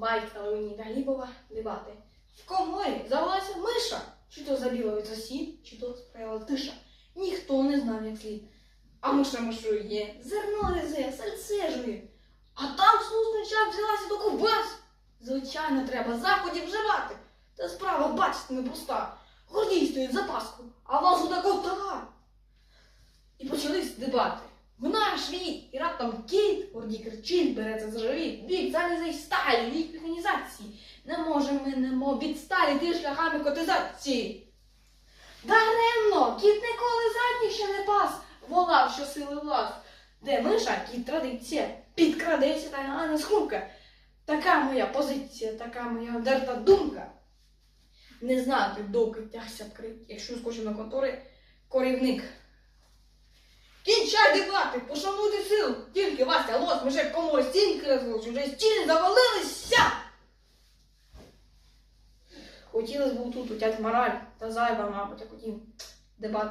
Байка Леоніда Глібова дебати. В коморі завелася миша. Чи то забіла від сусід, чи то справила тиша. Ніхто не знав, як слід. А миша мишує, зерно резе, сальце жує. А там снусний час взялася до ковбас. Звичайно, треба заходів вживати. Та справа, бачите, непроста. Гордій стоїть за паску, а вас такого товар. І почались дебати. В наш вік, і раптом кіт, гордій кричить, береться за живіт, вік залізей сталі, вік механізації. Не можемо ми немо відсталі ти шляхами котизації. Даремно, кіт ніколи задніх ще не пас, волав, що сили влас. Де миша, кіт традиція, підкрадеться та а не схумка. Така моя позиція, така моя дерта думка. Не знати, доки тягся вкрить, якщо скочив на контори корівник. Кінчай дебати, пошануйте сил, тільки Вася лос, ми ще комусь стінки розвелися, вже стіни завалилися. Хотілося б тут утять мораль, та зайва, мабуть, як хотів дебати.